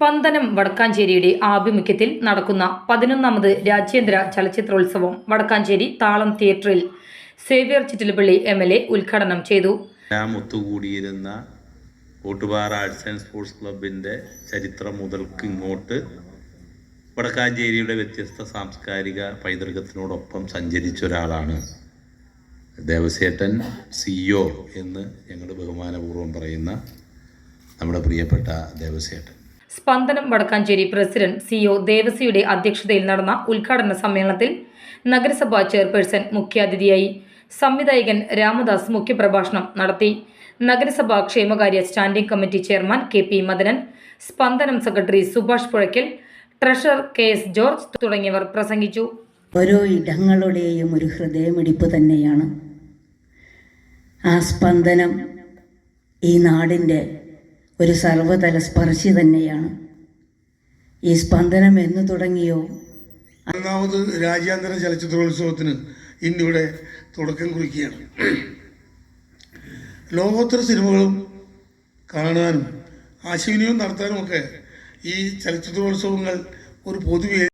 സ്പന്ദനം വടക്കാഞ്ചേരിയുടെ ആഭിമുഖ്യത്തിൽ നടക്കുന്ന പതിനൊന്നാമത് രാജ്യാന്തര ചലച്ചിത്രോത്സവം വടക്കാഞ്ചേരി താളം തിയേറ്ററിൽ Xavier Chittilappilly M L A ഉദ്ഘാടനം ചെയ്തു. എല്ലാം ഒത്തുകൂടിയിരുന്ന ഓട്ടുപാറ ആർട്സ് ആൻഡ് സ്പോർട്സ് ക്ലബിന്റെ ചരിത്രം മുതൽക്ക് ഇങ്ങോട്ട് വടക്കാഞ്ചേരിയുടെ വ്യത്യസ്ത സാംസ്കാരിക പൈതൃകത്തിനോടൊപ്പം സഞ്ചരിച്ച ഒരാളാണ് ദേവസേട്ടൻ സിഇഒ എന്ന് ഞങ്ങൾ ബഹുമാനപൂർവം പറയുന്ന നമ്മുടെ പ്രിയപ്പെട്ട ദേവസേട്ടൻ. Spandanam Vadakkanchery president C O ദേവസിയുടെ അധ്യക്ഷതയിൽ നടന്ന ഉദ്ഘാടന സമ്മേളനത്തിൽ നഗരസഭാ ചെയർപേഴ്സൺ മുഖ്യാതിഥിയായി സംവിധായകൻ രാമദാസ് മുഖ്യപ്രഭാഷണം നടത്തി. നഗരസഭാ ക്ഷേമകാര്യ standing committee chairman K P Madanan Spandanam secretary Subhash Puzhakkal treasurer K S George തുടങ്ങിയവർ പ്രസംഗിച്ചു. ഓരോ ഇടങ്ങളുടെയും ഒരു ഹൃദയമിടിപ്പ് തന്നെയാണ്. ആ സ്പന്ദനം ഈ നാടിന്റെ ഒരു സർവതല സ്പർശി തന്നെയാണ്. ഈ സ്പന്ദനം എന്ന് തുടങ്ങിയോ? ഒന്നാമത് രാജ്യാന്തര ചലച്ചിത്രോത്സവത്തിന് ഇന്നിവിടെ തുടക്കം കുറിക്കുകയാണ്. ലോകോത്തര സിനിമകളും കാണാനും ആശയവിനിമയം നടത്താനുമൊക്കെ ഈ ചലച്ചിത്രോത്സവങ്ങൾ ഒരു പൊതുവേ